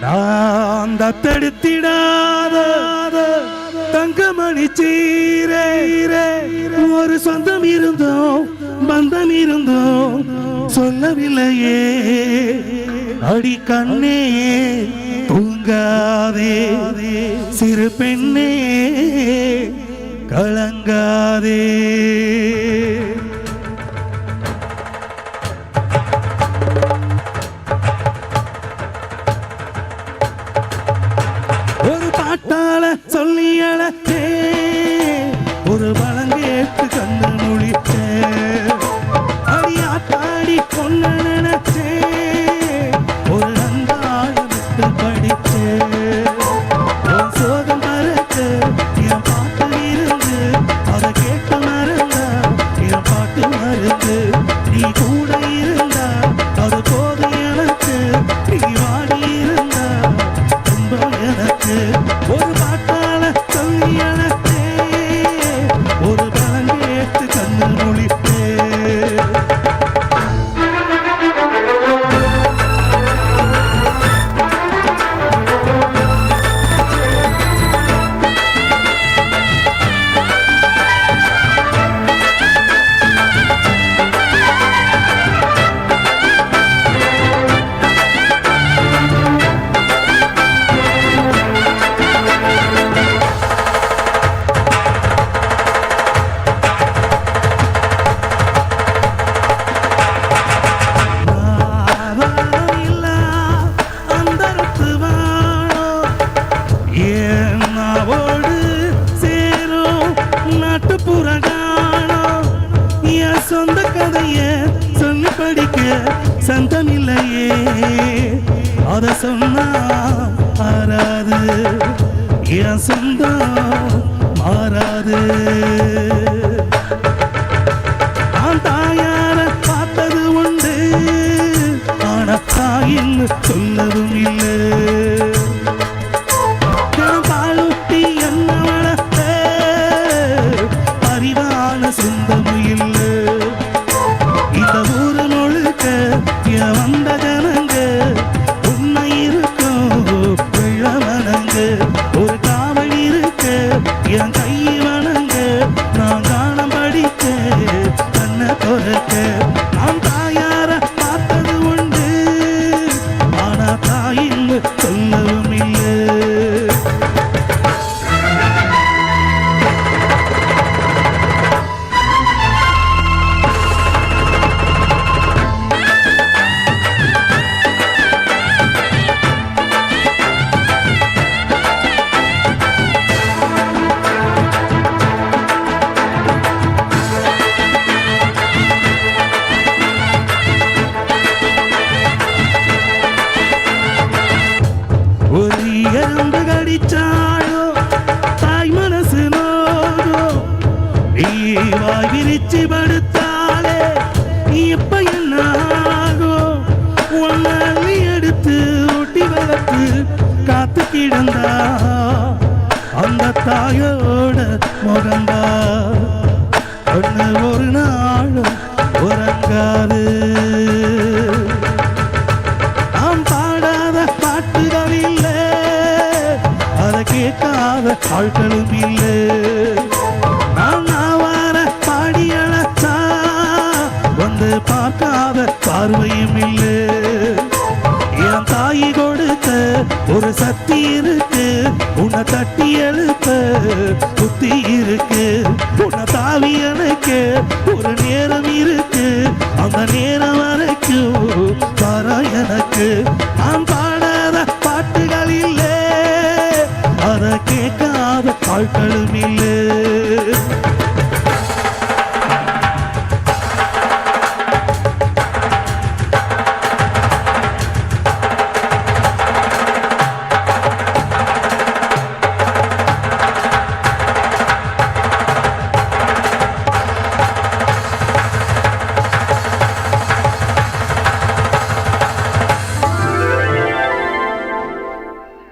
நான் தத்தெடுத்திடாத தங்கமணி சீரே. ஒரு சொந்தம் இருந்தோம் பந்தம் இருந்தோம் சொல்லவில்லையே. அடி கண்ணே தூங்காதே. சிறு பெண்ணே கலங்காதே. ஒரு பழங்கேட்டு கண்ணு மொழிச்சே அடியாத்தாடி கொன்ன நினைச்சே ஒரு நந்தாயமிட்டு படிச்சே சோகம் பறக்க என் பாட்டு இருந்து அதை கேட்டு மறந்த என் பாட்டு மருந்து என் சேரும் நாட்டுப்புற காணோ என் சொந்த கதைய சொல்லி படிக்க சந்தம் இல்லையே அத சொன்னா ஆறாது. என் சொந்தம் மாறாது. எறும்பு கடிச்சாடோ தாய் மனசு நோகோ நீ வாய் விரிச்சு படுத்தாலே இப்ப என்ன ஆகும் உன்னை எடுத்து ஒட்டி வளர்த்து காத்து கிடந்தா? அந்த தாயோட முகந்தா? ஒன்று ஒரு நாள் ஆட்களும் இல்லை நான் நாவார பாடி அழைச்சா வந்து பார்க்காத பார்வையும் இல்லை. என் தாயி கொடுத்த ஒரு சக்தி இருக்கு உன்னை தட்டி எழுப்ப புத்தி இருக்கு. உன்னை தாவி எனக்கு ஒரு நேரம் இருக்கு. அந்த நேரம் മക്കളുമില്ല